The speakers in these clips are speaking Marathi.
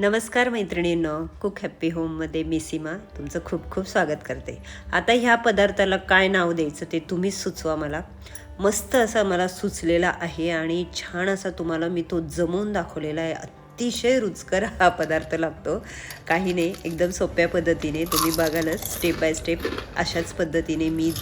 नमस्कार मैत्रिणींनो कुक हॅप्पी होममध्ये मी सीमा तुमचं खूप खूप स्वागत करते. आता ह्या पदार्थाला काय नाव द्यायचं ते तुम्हीच सुचवा मला. मस्त असा मला सुचलेला आहे आणि छान असा तुम्हाला मी तो जमवून दाखवलेला आहे. अतिशय रुचकर हा पदार्थ लागतो. काही नाही एकदम सोप्या पद्धतीने तुम्ही बघालच स्टेप बाय स्टेप अशाच पद्धतीने मी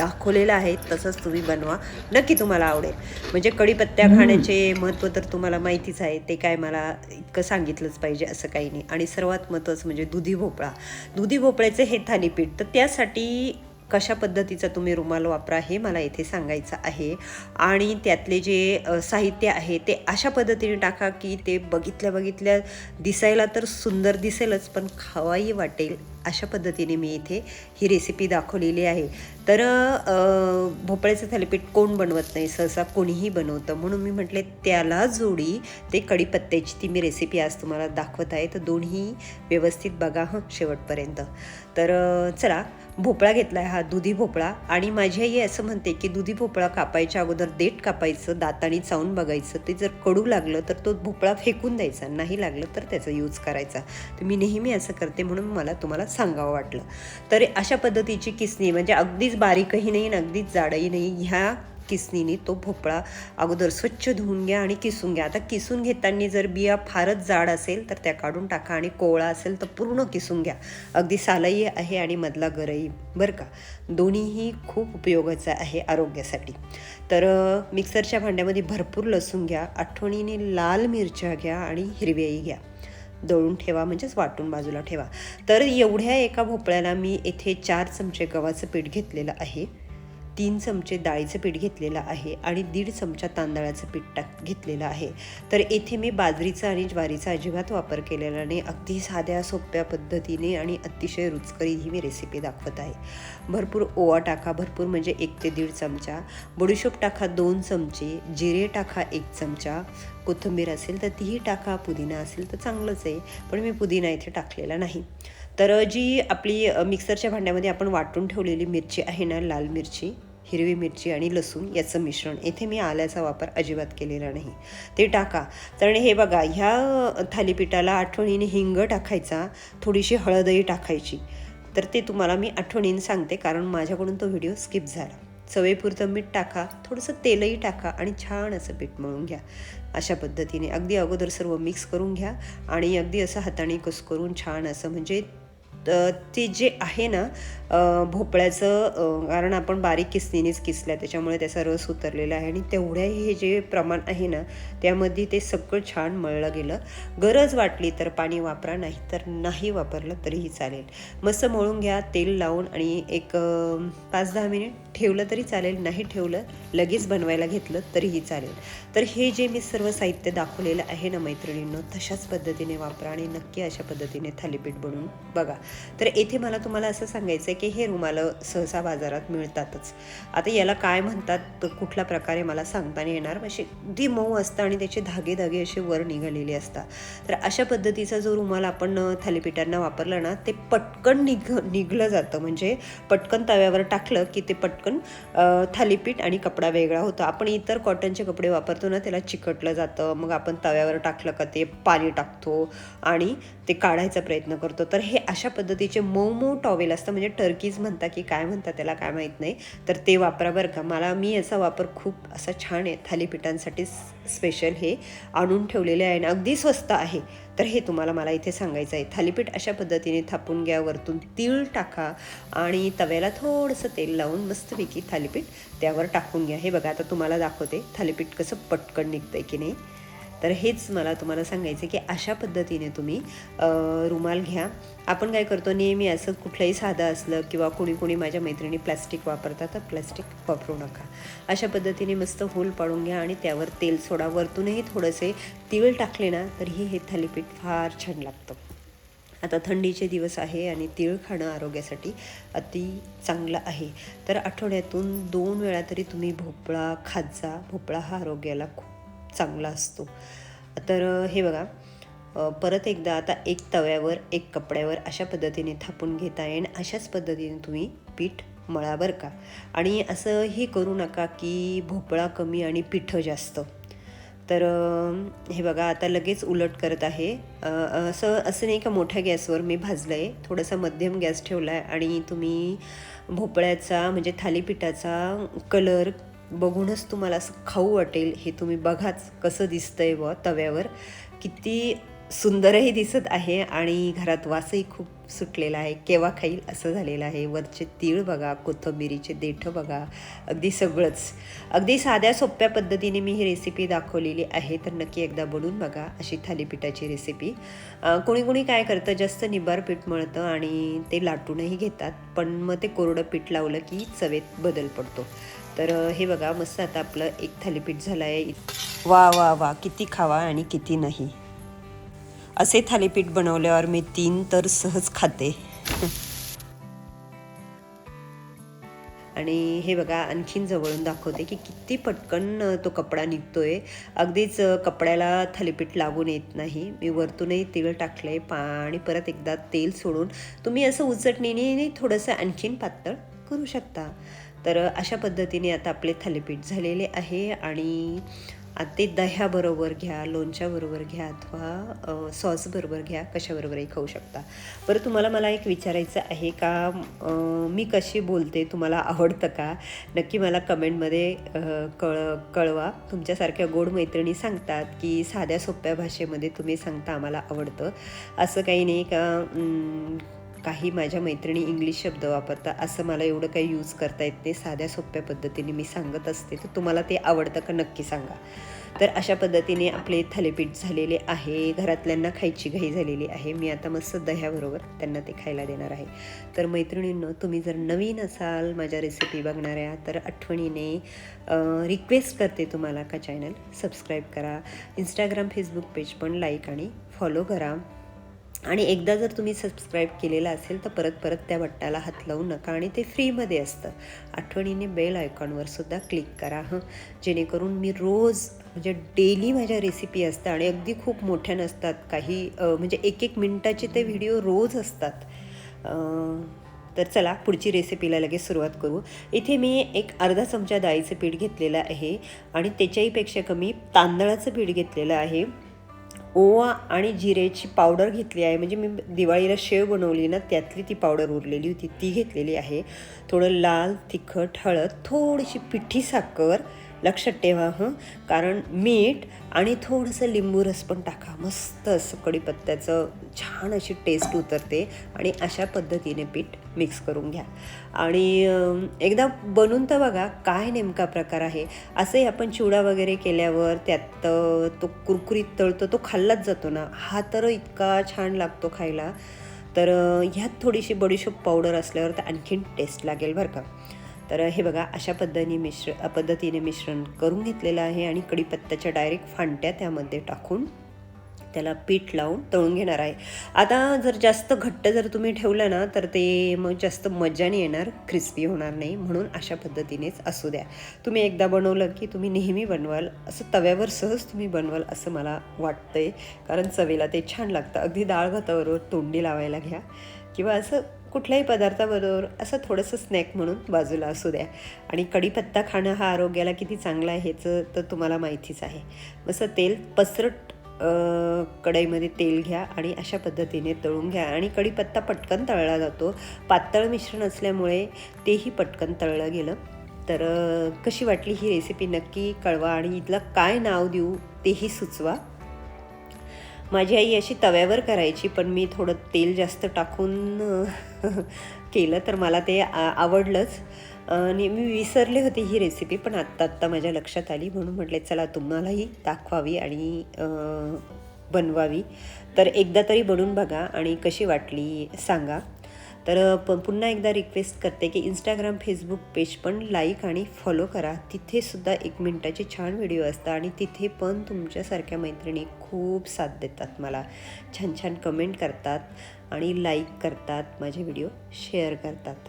दाखवलेलं आहे तसंच तुम्ही बनवा. नक्की तुम्हाला आवडेल. म्हणजे कढीपत्त्या खाण्याचे महत्त्व तर तुम्हाला माहितीच आहे ते काय मला इतकं सांगितलंच पाहिजे असं काही नाही. आणि सर्वात महत्त्वाचं म्हणजे दुधी भोपळा. दुधी भोपळ्याचे हे थालीपीठ तर त्यासाठी कशा पद्धतीचा तुम्ही रुमाल वापरा हे मला इथे सांगायचं आहे. आणि त्यातले जे साहित्य आहे ते अशा पद्धतीने टाका की ते बघितल्या बघितल्या दिसायला तर सुंदर दिसेलच पण खावाही वाटेल अशा पद्धतीने मी इथे ही रेसिपी दाखवलेली आहे. तर भोपळ्याचं थालीपीठ कोण बनवत नाही सहसा कोणीही बनवतं. म्हणून मी म्हटले त्याला जोडी ते कढीपत्त्याची ती मी रेसिपी आज तुम्हाला दाखवत आहे. तर दोन्ही व्यवस्थित बघा हं शेवटपर्यंत. तर चला भोपळा घेतला आहे हा दुधी भोपळा. आणि माझी आई असं म्हणते की दुधी भोपळा कापायच्या अगोदर देठ कापायचं दाताने चावून बघायचं. ते जर कडू लागलं तर तो भोपळा फेकून द्यायचा. नाही लागलं तर त्याचा यूज करायचा. तर मी नेहमी असं करते म्हणून मला तुम्हाला सांगावं वाटलं. तर अशा पद्धतीची किसणी म्हणजे अगदीच बारीकही नाही आणि अगदीच जाडही नाही. ह्या किसणीने तो भोपळा अगोदर स्वच्छ धुवून घ्या आणि किसून घ्या. आता किसून घेताना जर बिया फारच जाड असेल तर त्या काढून टाका आणि कोवळा असेल तर पूर्ण किसून घ्या. अगदी सालही आहे आणि मधला गरही. बरं का? दोन्हीही खूप उपयोगाचं आहे आरोग्यासाठी. तर मिक्सरच्या भांड्यामध्ये भरपूर लसूण घ्या आठवणीने लाल मिरच्या घ्या आणि हिरव्याही घ्या. दळून ठेवा म्हणजेच वाटून बाजूला ठेवा. तर एवढ्या एका भोपळ्याला मी येथे चार चमचे गव्हाचं पीठ घेतलेलं आहे. तीन चमचे डाळीचं पीठ घेतलेलं आहे आणि दीड चमचा तांदळाचं पीठ टाक घेतलेलं आहे. तर येथे मी बाजरीचा आणि ज्वारीचा अजिबात वापर केलेला नाही. अगदी साध्या सोप्या पद्धतीने आणि अतिशय रुचकरी ही मी रेसिपी दाखवत आहे. भरपूर ओवा टाका. भरपूर म्हणजे एक ते दीड चमचा. बडीशोप टाका दोन चमचे. जिरे टाका एक चमचा. कोथिंबीर असेल तर तीही टाका. पुदिना असेल तर चांगलंच आहे. पण मी पुदिना इथे टाकलेला नाही. तर जी आपली मिक्सरच्या भांड्यामध्ये आपण वाटून ठेवलेली मिरची आहे ना लाल मिरची हिरवी मिरची आणि लसूण याचं मिश्रण. येथे मी आल्याचा वापर अजिबात केलेला नाही. ते टाका. कारण हे बघा ह्या थालीपीठाला आठवणीने हिंग टाकायचा थोडीशी हळदही टाकायची. तर ते तुम्हाला मी आठवणीने सांगते कारण माझ्याकडून तो व्हिडिओ स्किप झाला. चवेपुरतं मीठ टाका थोडंसं तेलही टाका आणि छान असं पीठ मळून घ्या. अशा पद्धतीने अगदी अगोदर सर्व मिक्स करून घ्या आणि अगदी असं हाताने कस करून छान असं म्हणजे ते जे आहे ना भोपळ्याचं कारण आपण बारीक किसणीनेच किसल्या त्याच्यामुळे त्याचा रस उतरलेला आहे. आणि तेवढ्याही हे जे प्रमाण आहे ना त्यामध्ये ते सगळं छान मळलं गेलं. गरज वाटली तर पाणी वापरा नाही तर नाही वापरलं तरीही चालेल. मस्त मळून घ्या तेल लावून आणि एक पाच दहा मिनिट ठेवलं तरी चालेल नाही ठेवलं लगेच बनवायला घेतलं तरीही चालेल. तर हे जे मी सर्व साहित्य दाखवलेलं आहे ना मैत्रिणींनो तशाच पद्धतीने वापरा आणि नक्की अशा पद्धतीने थालीपीठ बनवून बघा. तर येथे मला तुम्हाला असं सांगायचं आहे की हे रुमाल सहसा बाजारात मिळतातच. आता याला काय म्हणतात कुठल्या प्रकारे मला सांगता नाही येणार? अशी अगदी मऊ असतं आणि त्याचे धागे धागे असे वर निघालेले असतात तर अशा पद्धतीचा जो रुमाल आपण थालीपीठांना वापरला ना ते पटकन निघ निघलं जातं. म्हणजे पटकन तव्यावर टाकलं की ते पटकन थालीपीठ आणि कपडा वेगळा होतो. आपण इतर कॉटनचे कपडे वापरतो ना त्याला चिकटलं जातं. मग आपण तव्यावर टाकलं का ते पाणी टाकतो आणि ते काढायचा प्रयत्न करतो. तर हे अशा पद्धतीचे मऊ मऊ टॉवेल असतं. म्हणजे टर्कीज म्हणता की काय म्हणता त्याला काय माहीत नाही. तर ते वापरा बरं का. मला मी याचा वापर खूप असा छान आहे थालीपीठांसाठी स्पेशल हे आणून ठेवलेले आहे ना अगदी स्वस्त आहे. तर हे तुम्हाला मला इथे सांगायचं आहे. थालीपीठ अशा पद्धतीने थापून घ्या वरतून तीळ टाका आणि तव्याला थोडंसं तेल लावून मस्तपैकी थालीपीठ त्यावर टाकून घ्या. हे बघा आता तुम्हाला दाखवते थालीपीठ कसं पटकन निघतं आहे की नाही. तर हेच मला तुम्हाला सांगायचं की अशा पद्धतीने तुम्ही रुमाल घ्या. आपण काय करतो नेहमी असं कुठलंही साधं असलं किंवा कोणी कोणी माझ्या मैत्रिणी प्लॅस्टिक वापरतात तर प्लॅस्टिक वापरू नका. अशा पद्धतीने मस्त होल पाडून घ्या आणि त्यावर तेल सोडा. वरतूनही थोडंसे तीळ टाकले ना तरीही हे थालीपीठ फार छान लागतं. आता थंडीचे दिवस आहे आणि तीळ खाणं आरोग्यासाठी अति चांगलं आहे. तर आठवड्यातून दोन वेळा तरी तुम्ही भोपळा खात जा. भोपळा हा आरोग्याला खूप चांगला असतो. तर हे बघा. परत एकदा आता एक तव्यावर एक कपड्यावर अशा पद्धतीने थापून घेता येईल अशाच पद्धतीने तुम्ही पीठ मळा बरं का. आणि असं हे करू नका की भोपळा कमी आणि पिठं जास्त. तर हे बघा आता लगेच उलट करत आहे. असं असं नाही का मोठ्या गॅसवर मी भाजलं आहे थोडासा मध्यम गॅस ठेवला आहे आणि तुम्ही भोपळ्याचा म्हणजे थालीपीठाचा कलर बघूनच तुम्हाला असं खाऊ वाटेल. हे तुम्ही बघाच कसं दिसतंय बुवा तव्यावर. किती सुंदरही दिसत आहे आणि घरात वासही खूप सुटलेला आहे. केव्हा खाईल असं झालेलं आहे. वरचे तीळ बघा कोथिंबिरीचे देठं बघा. अगदी सगळंच. अगदी साध्या सोप्या पद्धतीने मी ही रेसिपी दाखवलेली आहे. तर नक्की एकदा बनवून बघा अशी थालीपीठाची रेसिपी कोणी कोणी काय करतं जास्त निबार पीठ मळतं आणि ते लाटूनही घेतात. पण मग ते कोरडं पीठ लावलं की चवेत बदल पडतो. तर हे बघा मस्त आता आपलं एक थालीपीठ झालं आहे वा वा वा किती खावा आणि किती नाही. असे थालीपीठ बनवल्यावर मी तीन तर सहज खाते. आणि हे बघा आणखीन जवळून दाखवते की किती पटकन तो कपडा निघतोय. अगदीच कपड्याला थालीपीठ लागून येत नाही. मी वरतूनही तेल टाकलंय. पा आणि परत एकदा तेल सोडून तुम्ही असं उचटणीने थोडंसं आणखीन पातळ करू शकता. तर अशा पद्धतीने आता आपले थालीपीठ झालेले आहे आणि ते दह्याबरोबर घ्या लोणच्याबरोबर घ्या अथवा सॉसबरोबर घ्या कशाबरोबरही खाऊ शकता. बरं तुम्हाला मला एक विचारायचं आहे का मी कशी बोलते तुम्हाला आवडतं का? नक्की मला कमेंटमध्ये कळ कळवा. तुमच्यासारख्या गोड मैत्रिणी सांगतात की साध्या सोप्या भाषेमध्ये तुम्ही सांगता आम्हाला आवडतं. असं काही नाही का काही माझ्या मैत्रिणी इंग्लिश शब्द वापरतात असं मला एवढं काही यूज करता येत नाही. साध्या सोप्या पद्धतीने मी सांगत असते. तर तुम्हाला ते आवडतं का नक्की सांगा. तर अशा पद्धतीने आपले थालीपीठ झालेले आहे. घरातल्यांना खायची घाई झालेली आहे. मी आता मस्त दह्याबरोबर त्यांना ते खायला देणार आहे. तर मैत्रिणींनो तुम्ही जर नवीन असाल माझ्या रेसिपी बघणाऱ्या तर आठवणीने रिक्वेस्ट करते तुम्हाला का चॅनल सबस्क्राईब करा. इंस्टाग्राम फेसबुक पेज पण लाईक आणि फॉलो करा. आणि एकदा जर तुम्ही सबस्क्राईब केलेलं असेल तर परत परत त्या बट्टाला हात लावू नका आणि ते फ्रीमध्ये असतं. आठवणीने बेल आयकॉनवर सुद्धा क्लिक करा हं. जेणेकरून मी रोज म्हणजे डेली माझ्या रेसिपी असतात आणि अगदी खूप मोठ्या नसतात. काही म्हणजे एक एक मिनटाचे ते व्हिडिओ रोज असतात. तर चला पुढची रेसिपीला लगेच सुरुवात करू. इथे मी एक अर्धा चमचा डाळीचं पीठ घेतलेलं आहे आणि त्याच्याहीपेक्षा कमी तांदळाचं पीठ घेतलेलं आहे. ओवा आणि जिरेची पावडर घेतली आहे. म्हणजे मी दिवाळीला शेव बनवली ना त्यातली ती पावडर उरलेली होती ती घेतलेली आहे. थोडं लाल तिखट हळद थोडीशी पिठी साखर लक्षात ठेवा हं. कारण मीठ आणि थोडंसं लिंबू रस पण टाका. मस्त असं कढीपत्त्याचं छान अशी टेस्ट उतरते आणि अशा पद्धतीने पीठ मिक्स करून घ्या. आणि एकदा बनवून तर बघा काय नेमका प्रकार आहे. असंही आपण चिवडा वगैरे केल्यावर त्यात तो कुरकुरीत तळतो तो खाल्लाच जातो ना. हा तर इतका छान लागतो खायला. तर ह्यात थोडीशी बडीशोप पावडर असल्यावर तर आणखीन टेस्ट लागेल बरं का. तर हे बघा अशा पद्धतीने मिश्र पद्धतीने मिश्रण करून घेतलेलं आहे आणि कडीपत्त्याच्या डायरेक्ट फांट्या त्यामध्ये टाकून त्याला पीठ लावून तळून घेणार आहे. आता जर जास्त घट्ट जर तुम्ही ठेवलं ना तर ते मग जास्त मजाने येणार क्रिस्पी होणार नाही. म्हणून अशा पद्धतीनेच असू द्या. तुम्ही एकदा बनवलं की तुम्ही नेहमी बनवाल. असं तव्यावर सहज तुम्ही बनवाल असं मला वाटतंय. कारण चवीला ते छान लागतं. अगदी डाळ भाताबरोबर तोंडी लावायला घ्या. किंवा असं कुठल्याही पदार्थाबरोबर असं थोडंसं स्नॅक म्हणून बाजूला असू द्या. आणि कढीपत्ता खाणं हा आरोग्याला किती चांगलं आहे ह्याचं तर तुम्हाला माहितीच आहे. असं तेल पसरट कढईमध्ये तेल घ्या आणि अशा पद्धतीने तळून घ्या. आणि कढीपत्ता पटकन तळला जातो. पातळ मिश्रण असल्यामुळे तेही पटकन तळलं गेलं. तर कशी वाटली ही रेसिपी नक्की कळवा आणि इथलं काय नाव देऊ तेही सुचवा. माझी आई अशी तव्यावर करायची पण मी थोडं तेल जास्त टाकून केलं तर मला ते आवडलंच. आणि मी विसरले होते ही रेसिपी पण आत्ता आत्ता माझ्या लक्षात आली. म्हणून म्हटले चला तुम्हालाही दाखवावी आणि बनवावी. तर एकदा तरी बनवून बघा आणि कशी वाटली सांगा. तर प पुन्हा एकदा रिक्वेस्ट करते की इंस्टाग्राम फेसबुक पेज पण लाईक आणि फॉलो करा. तिथेसुद्धा एक मिनटाचे छान व्हिडिओ असतात आणि तिथे पण तुमच्यासारख्या मैत्रिणी खूप साथ देतात मला. छान छान कमेंट करतात आणि लाईक करतात माझे व्हिडिओ शेअर करतात.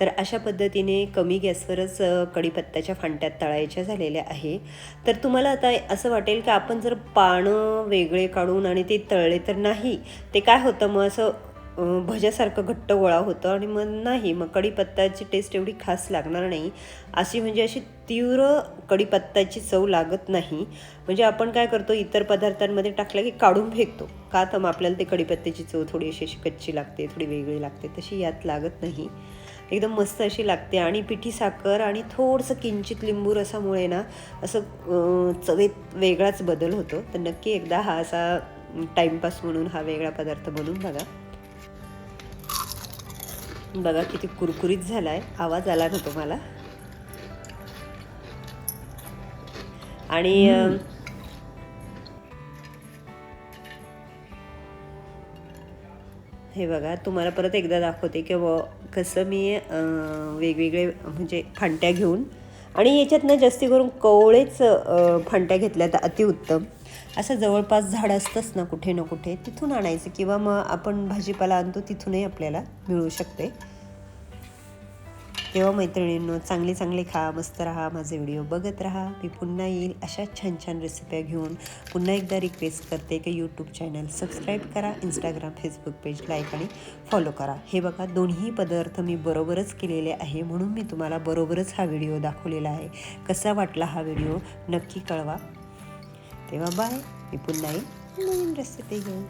तर अशा पद्धतीने कमी गॅसवरच कढीपत्त्याच्या फांट्यात तळायच्या झालेल्या आहे. तर तुम्हाला आता असं वाटेल की आपण जर पानं वेगळे काढून आणि ते तळले तर नाही ते काय होतं? मग असं भज्यासारखं घट्ट गोळा होतं आणि मग नाही मग कढीपत्त्याची टेस्ट एवढी खास लागणार नाही. अशी म्हणजे अशी तीव्र कढीपत्त्याची चव लागत नाही. म्हणजे आपण काय करतो इतर पदार्थांमध्ये टाकलं की काढून फेकतो. का तर मग आपल्याला ते कढीपत्त्याची चव थोडी अशी अशी कच्ची लागते थोडी वेगळी लागते तशी यात लागत नाही. एकदम मस्त अशी लागते. आणि पिठी साखर आणि थोडंसं किंचित लिंबू रसामुळे ना असं चवेत वेगळाच बदल होतो. तर नक्की एकदा हा असा टाईमपास म्हणून हा वेगळा पदार्थ बनवून बघा. बघा किती कुरकुरीत झाला आहे आवाज आला ना तुम्हाला? आणि हे बघा तुम्हाला परत एकदा दाखवते की व कसं मी वेगवेगळे म्हणजे फांट्या घेऊन आणि याच्यातनं जास्ती करून कवळेच फांट्या घेतल्या तर अतिउत्तम. असं जवळपास झाड असतंच ना कुठे ना कुठे तिथून आणायचं किंवा मग आपण भाजीपाला आणतो तिथूनही आपल्याला मिळू शकते. तेव्हा मैत्रिणींनो चांगले चांगले खा मस्त राहा माझे व्हिडिओ बघत राहा. मी पुन्हा येईल अशा छान छान रेसिप्या घेऊन. पुन्हा एकदा रिक्वेस्ट करते की यूट्यूब चॅनल सबस्क्राईब करा इंस्टाग्राम फेसबुक पेज लाईक आणि फॉलो करा. हे बघा दोन्ही पदार्थ मी बरोबरच केलेले आहे म्हणून मी तुम्हाला बरोबरच हा व्हिडिओ दाखवलेला आहे. कसा वाटला हा व्हिडिओ नक्की कळवा. तेव्हा बाय मी पुन्हा येईल. नवीन रेसिपी घेऊन.